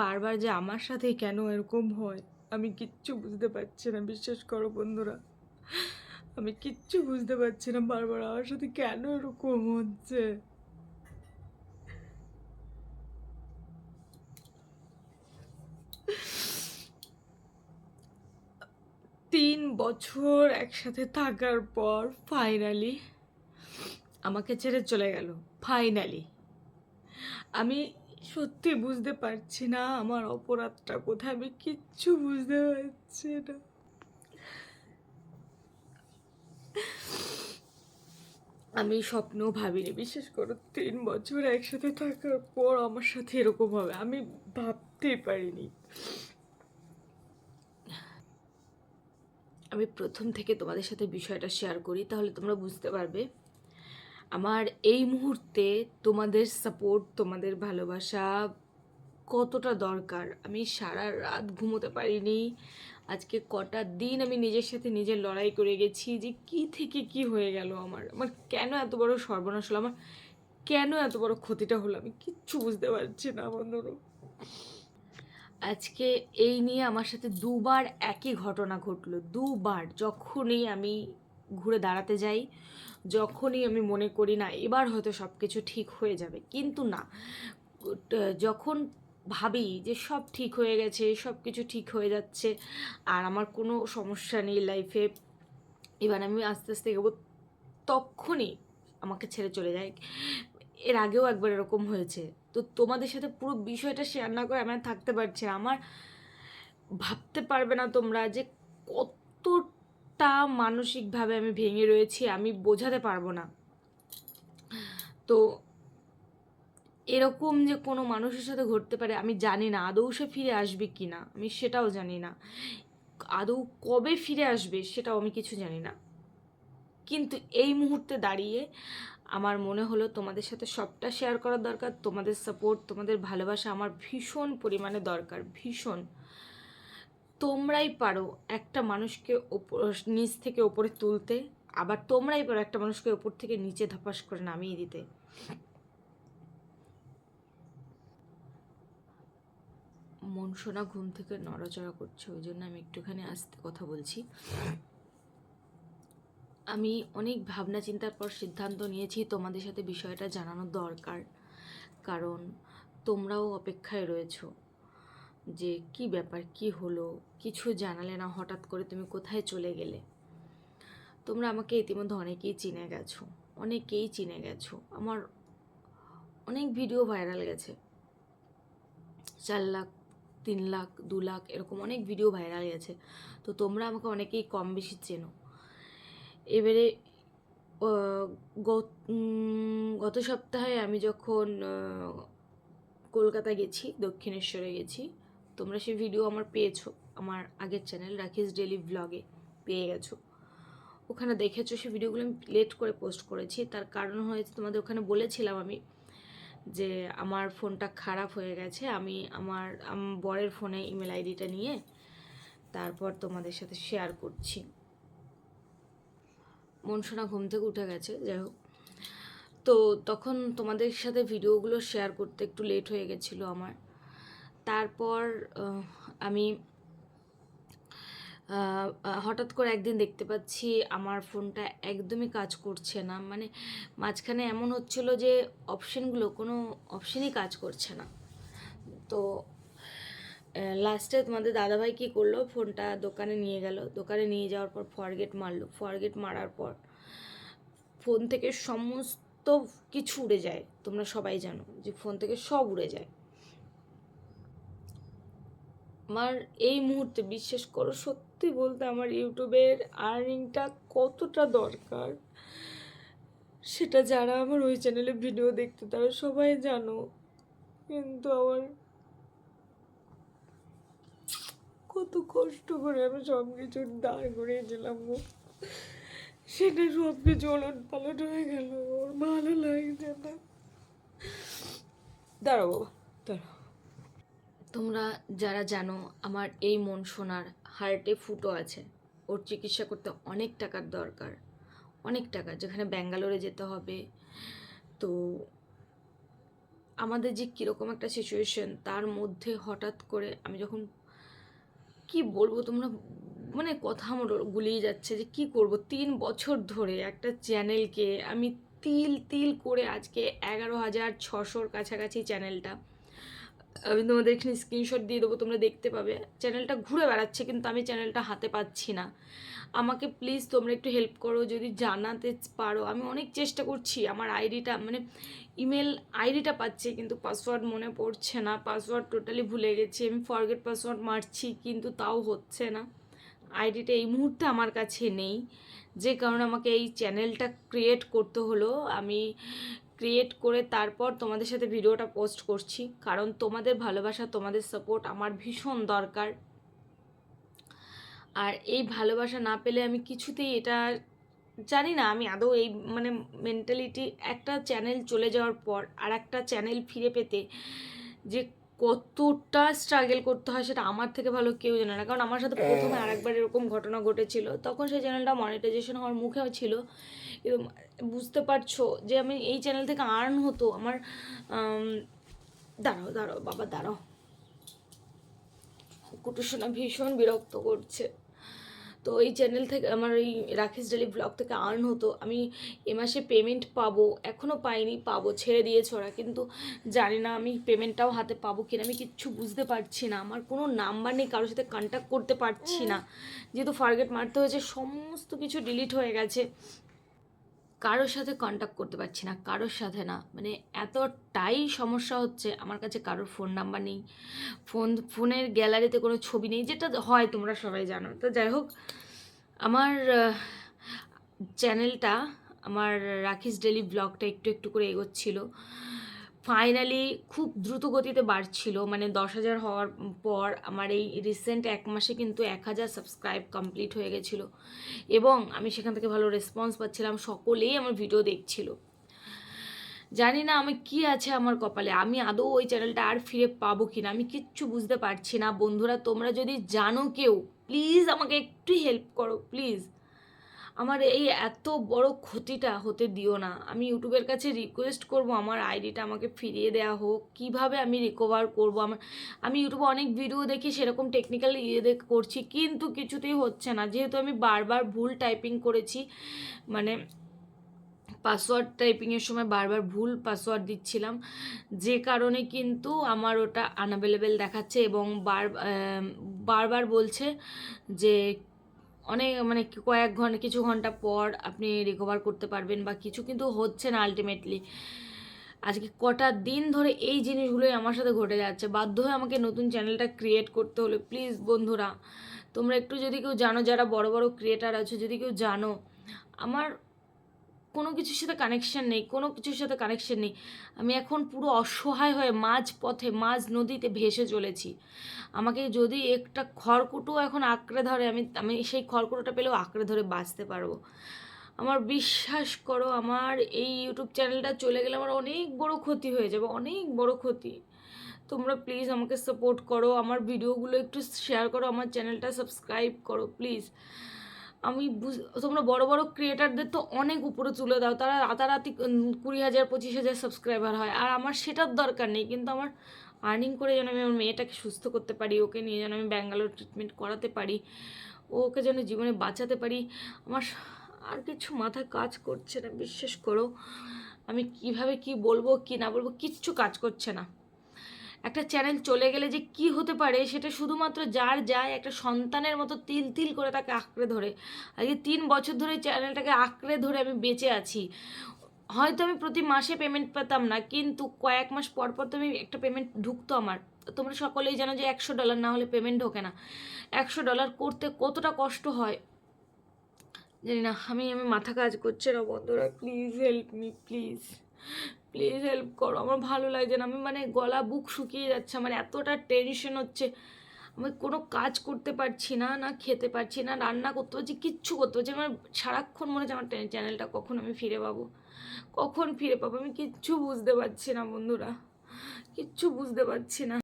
বারবার যে আমার সাথেই কেন এরকম হয়, আমি কিচ্ছু বুঝতে পারছি না, বিশ্বাস করো বন্ধুরা। আমি কিচ্ছু বুঝতে পারছি না বারবার আমার সাথে কেন এরকম হচ্ছে। তিন বছর একসাথে থাকার পর ফাইনালি আমাকে ছেড়ে চলে গেল ফাইনালি আমি সত্যি বুঝতে পারছি না আমার অপরাধটা। কোথায় আমি কিচ্ছু বুঝতে পারছি না। আমি স্বপ্ন ভাবিনি। বিশেষ করে তিন বছর একসাথে থাকার পর আমার সাথে এরকম হবে। আমি ভাবতেই পারিনি। আমি প্রথম থেকে তোমাদের সাথে বিষয়টা শেয়ার করি, তাহলে তোমরা বুঝতে পারবে। আমার এই মুহূর্তে তোমাদের সাপোর্ট তোমাদের ভালোবাসা কতটা দরকার? আমি সারা রাত ঘুমোতে পারিনি। আজকে কটা দিন আমি নিজের সাথে নিজের লড়াই করে গেছি যে কি থেকে কি হয়ে গেল আমার। আমার কেন এত বড় সর্বনাশ হলো? আমার কেন এত বড় ক্ষতিটা হলো? আমি কিচ্ছু বুঝতে পারছি না, বন্ধুরা। আজকে এই নিয়ে আমার সাথে দুবার একই ঘটনা ঘটলো। দুবার যখনই আমি ঘুরে দাঁড়াতে যাই যখনই আমি মনে করি না, এবার হয়তো সব কিছু ঠিক হয়ে যাবে। কিন্তু না যখন ভাবি যে সব ঠিক হয়ে গেছে সব কিছু ঠিক হয়ে যাচ্ছে, আর আমার কোনো সমস্যা নেই লাইফে এবার আমি আস্তে আস্তে এগোবো, তখনই আমাকে ছেড়ে চলে যায়। এর আগেও একবার এরকম হয়েছে। তো তোমাদের সাথে পুরো বিষয়টা শেয়ার না করে আমি থাকতে পারছি আমার ভাবতে পারবে না তোমরা যে কতটা মানসিকভাবে আমি ভেঙে রয়েছি আমি বোঝাতে পারব না। তো এরকম যে কোনো মানুষের সাথে ঘটতে পারে, আমি জানি না আদৌ সে ফিরে আসবে কি না, আমি সেটাও জানি না। আদৌ কবে ফিরে আসবে সেটাও আমি কিছু জানি না। কিন্তু এই মুহূর্তে দাঁড়িয়ে আমার মনে হলো তোমাদের সাথে সবটা শেয়ার করার দরকার, তোমাদের সাপোর্ট তোমাদের ভালোবাসা আমার ভীষণ পরিমাণে দরকার, ভীষণ। তোমরাই পারো একটা মানুষকে ওপর, নিচ থেকে ওপরে তুলতে, আবার তোমরাই পারো একটা মানুষকে ওপর থেকে নিচে ধপাস করে নামিয়ে দিতে। মন শোনা ঘুম থেকে নড়াচড়া করছে, ওই জন্য আমি একটুখানি আসতে কথা বলছি। আমি অনেক ভাবনা চিন্তার পর সিদ্ধান্ত নিয়েছি তোমাদের সাথে বিষয়টা জানানো দরকার, কারণ তোমরাও অপেক্ষায় রয়েছো। যে, কি ব্যাপার? কি হলো? কিছু জানালে না হঠাৎ করে তুমি কোথায় চলে গেলে? তোমরা আমাকে ইতিমধ্যে অনেকেই চিনে গেছো, অনেকেই চিনে গেছো। আমার অনেক ভিডিও ভাইরাল গেছে। চার লাখ, তিন লাখ, দু লাখ, এরকম অনেক ভিডিও ভাইরাল গেছে। তো তোমরা আমাকে অনেকেই কম বেশি চেনো। এবারে গত- সপ্তাহে আমি যখন কলকাতা গেছি, দক্ষিণেশ্বরে গেছি তোমরা সেই ভিডিও আমার পেয়েছ, আমার আগের চ্যানেল রাখিস ডেলি ব্লগে পেয়ে গেছো। ওখানে দেখেছ সেই ভিডিওগুলো আমি লেট করে পোস্ট করেছি। তার কারণ হয়েছে, তোমাদের ওখানে বলেছিলাম আমি যে আমার ফোনটা খারাপ হয়ে গেছে। আমি আমার বরের ফোনে ইমেল আইডিটা নিয়ে তারপর তোমাদের সাথে শেয়ার করছি। মন শোনা ঘুম থেকে উঠে গেছে, যাই হোক। তো তখন তোমাদের সাথে ভিডিওগুলো শেয়ার করতে একটু লেট হয়ে গেছিল আমার। তারপর আমি হঠাৎ করে একদিন দেখতে পাচ্ছি আমার ফোনটা একদমই কাজ করছে না। মানে মাঝখানে এমন হচ্ছিল যে অপশানগুলো, কোনো অপশানই কাজ করছে না। তো লাস্টে তোমাদের দাদাভাই কী করল? ফোনটা দোকানে নিয়ে গেল। দোকানে নিয়ে যাওয়ার পর ফরগেট মারলো। ফরগেট মারার পর ফোন থেকে সমস্ত কিছু উড়ে যায়। তোমরা সবাই জানো যে ফোন থেকে সব উড়ে যায়। আমার এই মুহূর্তে বিশ্বাস করো, সত্যি বলতে আমার ইউটিউবের আর্নিংটা কতটা দরকার, সেটা যারা আমার ওই চ্যানেলে ভিডিও দেখতে তারা সবাই জানো, কিন্তু আমার কত কষ্ট করে আমি সব কিছু দাঁড় করিয়েছিলাম গো। সেটা সব কিছু ওলট পালট হয়ে গেল, ওর ভালো লাগছে না। দাঁড়াও তোমরা যারা জানো, আমার এই মন সোনার হার্টে ফুটো আছে। ওর চিকিৎসা করতে অনেক টাকার দরকার। অনেক টাকা, যেখানে ব্যাঙ্গালোরে যেতে হবে। তো আমাদের যে কীরকম একটা সিচুয়েশন তার মধ্যে হঠাৎ করে আমি যখন কি বলব তোমরা মানে কথা আমার গুলিয়ে যাচ্ছে যে কি করব? তিন বছর ধরে একটা চ্যানেলকে আমি তিল তিল করে আজকে এগারো হাজার ছশোর কাছাকাছি চ্যানেলটা আমি তোমাদের এখানে স্ক্রিনশট দিয়ে দেবো, তোমরা দেখতে পাবে। চ্যানেলটা ঘুরে বেড়াচ্ছে, কিন্তু আমি চ্যানেলটা হাতে পাচ্ছি না। আমাকে প্লিজ তোমরা একটু হেল্প করো, যদি জানাতে পারো। আমি অনেক চেষ্টা করছি, আমার আইডিটা মানে ইমেল আইডিটা পাচ্ছি, কিন্তু পাসওয়ার্ড মনে পড়ছে না। পাসওয়ার্ড টোটালি ভুলে গেছি, আমি ফরগেট পাসওয়ার্ড মারছি, কিন্তু তাও হচ্ছে না। আইডিটা এই মুহূর্তে আমার কাছে নেই। যে কারণে আমাকে এই চ্যানেলটা ক্রিয়েট করতে হলো। আমি ক্রিয়েট করে তারপর তোমাদের সাথে ভিডিওটা পোস্ট করছি। কারণ তোমাদের ভালোবাসা, তোমাদের সাপোর্ট আমার ভীষণ দরকার। আর এই ভালোবাসা না পেলে আমি কিছুতেই এটা জানি না, আমি আদৌ এই মানে মেন্টালিটি একটা চ্যানেল চলে যাওয়ার পর আর একটা চ্যানেল ফিরে পেতে যে কতটা স্ট্রাগল করতে হয় সেটা আমার থেকে ভালো কেউ জানে না। কারণ আমার সাথে প্রথমে আরেকবার এরকম ঘটনা ঘটেছিল তখন সেই চ্যানেলটা মনিটাইজেশন হওয়ার মুখেও ছিল। কিন্তু বুঝতে পারছ যে আমি এই চ্যানেল থেকে আর্ন হতো। আমার দাঁড়াও দাঁড়াও বাবা দাঁড়াও। কুটুসোনা ভীষণ বিরক্ত করছে। তো এই চ্যানেল থেকে, আমার এই রাকেশ ডেলি ব্লগ থেকে আর্ন হতো। আমি এ মাসে পেমেন্ট পাবো এখনও পাইনি, পাবো, ছেড়ে দিয়েছে ওরা। কিন্তু জানি না আমি পেমেন্টটাও হাতে পাবো কিনা, আমি কিচ্ছু বুঝতে পারছি না। আমার কোনো নাম্বার নেই, কারোর সাথে কন্ট্যাক্ট করতে পারছি না। যেহেতু ফার্গেট মারতে হয়েছে, সমস্ত কিছু ডিলিট হয়ে গেছে। কারোর সাথে কন্ট্যাক্ট করতে পারছি না, কারোর সাথে না। মানে এতটাই সমস্যা হচ্ছে, আমার কাছে কারোর ফোন নাম্বার নেই। ফোন ফোনের গ্যালারিতে কোনো ছবি নেই, যেটা হয়, তোমরা সবাই জানো। তো যাই হোক, আমার চ্যানেলটা আমার রাখিস ডেলি ব্লগটা একটু একটু করে এগোচ্ছিল। ফাইনালি খুব দ্রুত গতিতে বাড়ছিল। মানে দশ হাজার হওয়ার পর আমার এই রিসেন্ট এক মাসে কিন্তু এক হাজার সাবস্ক্রাইব কমপ্লিট হয়ে গেছিল। এবং আমি সেখান থেকে ভালো রেসপন্স পাচ্ছিলাম, সকলেই আমার ভিডিও দেখছিল। জানি না আমি কি আছে আমার কপালে, আমি আদৌ ওই চ্যানেলটা আর ফিরে পাবো কি না আমি কিচ্ছু বুঝতে পারছি না। বন্ধুরা, তোমরা যদি জানো কেউ প্লিজ আমাকে একটু হেল্প করো প্লিজ আমার এই এত বড় ক্ষতিটা হতে দিও না। আমি ইউটিউবের কাছে রিকোয়েস্ট করব, আমার আইডিটা আমাকে ফিরিয়ে দেওয়া হোক। কীভাবে আমি রিকভার করব? আমার, আমি ইউটিউবে অনেক ভিডিও দেখি, সেরকম টেকনিক্যাল ইয়ে দেখ, করছি, কিন্তু কিছুতেই হচ্ছে না। যেহেতু আমি বারবার ভুল টাইপিং করেছি মানে পাসওয়ার্ড টাইপিংয়ের সময় বারবার ভুল পাসওয়ার্ড দিচ্ছিলাম, যে কারণে কিন্তু আমার ওটা আনঅ্যাভেলেবেল দেখাচ্ছে এবং বার বারবার বলছে যে অনেক মানে কয়েক ঘণ্টা, কিছু ঘণ্টা পর আপনি রিকভার করতে পারবেন বা কিছু কিন্তু হচ্ছে না আলটিমেটলি আজকে কটা দিন ধরে এই জিনিসগুলোই আমার সাথে ঘটে যাচ্ছে। বাধ্য হয়ে আমাকে নতুন চ্যানেলটা ক্রিয়েট করতে হলো প্লিজ বন্ধুরা, তোমরা একটু যদি কেউ জানো যারা বড় বড় ক্রিয়েটার আছে, যদি কেউ জানো, আমার কোনো কিছুর সাথে কানেকশন নেই, কোনো কিছুর সাথে কানেকশন নেই। আমি এখন পুরো অসহায় হয়ে মাঝ পথে মাঝ নদীতে ভেসে চলেছি। আমাকে যদি একটা খড়কুটো এখন আঁকড়ে ধরে, আমি আমি সেই খড়কুটোটা পেলেও আঁকড়ে ধরে বাঁচতে পারব। আমার বিশ্বাস করো, আমার এই ইউটিউব চ্যানেলটা চলে গেলে আমার অনেক বড় ক্ষতি হয়ে যাবে, অনেক বড় ক্ষতি। তোমরা প্লিজ আমাকে সাপোর্ট করো, আমার ভিডিওগুলো একটু শেয়ার করো, আমার চ্যানেলটা সাবস্ক্রাইব করো প্লিজ আমি তোমরা বড় বড় ক্রিয়েটারদের তো অনেক উপরে তুলে দাও। তারা রাতারাতি কুড়ি হাজার, পঁচিশ হাজার সাবস্ক্রাইবার হয়। আর আমার সেটার দরকার নেই, কিন্তু আমার আর্নিং করে যেন আমি আমার মেয়েটাকে সুস্থ করতে পারি, ওকে নিয়ে যেন আমি ব্যাঙ্গালোর ট্রিটমেন্ট করাতে পারি, ওকে যেন জীবনে বাঁচাতে পারি। আমার আর কিছু মাথা কাজ করছে না, বিশ্বাস করো। আমি কীভাবে কি বলব, কি না বলব, কিচ্ছু কাজ করছে না। একটা চ্যানেল চলে গেলে যে কি হতে পারে, সেটা শুধুমাত্র যার যায় একটা সন্তানের মতো তিল তিল করে তাকে আঁকড়ে ধরে। আজকে তিন বছর ধরে চ্যানেলটাকে আঁকড়ে ধরে আমি বেঁচে আছি। হয়তো আমি প্রতি মাসে পেমেন্ট পেতাম না, কিন্তু কয়েক মাস পর পর তো আমি একটা পেমেন্ট ঢুকতো আমার। তোমরা সকলেই জানো যে একশো ডলার না হলে পেমেন্ট ঢোকে না। একশো ডলার করতে কতটা কষ্ট হয়? জানি না, আমি আমি মাথা কাজ করছে না বন্ধুরা please help me please please help করো। আমার ভালো লাগছে না। আমি মানে গলা বুক শুকিয়ে যাচ্ছে। আমার এতটা টেনশন হচ্ছে। আমি কোনো কাজ করতে পারছি না না খেতে পারছি না, রান্না করতে পারছি, কিচ্ছু করতে পারছি আমার সারাক্ষণ মনে হচ্ছে আমার চ্যানেলটা কখন আমি ফিরে পাবো? কখন ফিরে পাবো? আমি কিচ্ছু বুঝতে পারছি না বন্ধুরা। কিচ্ছু বুঝতে পারছি না।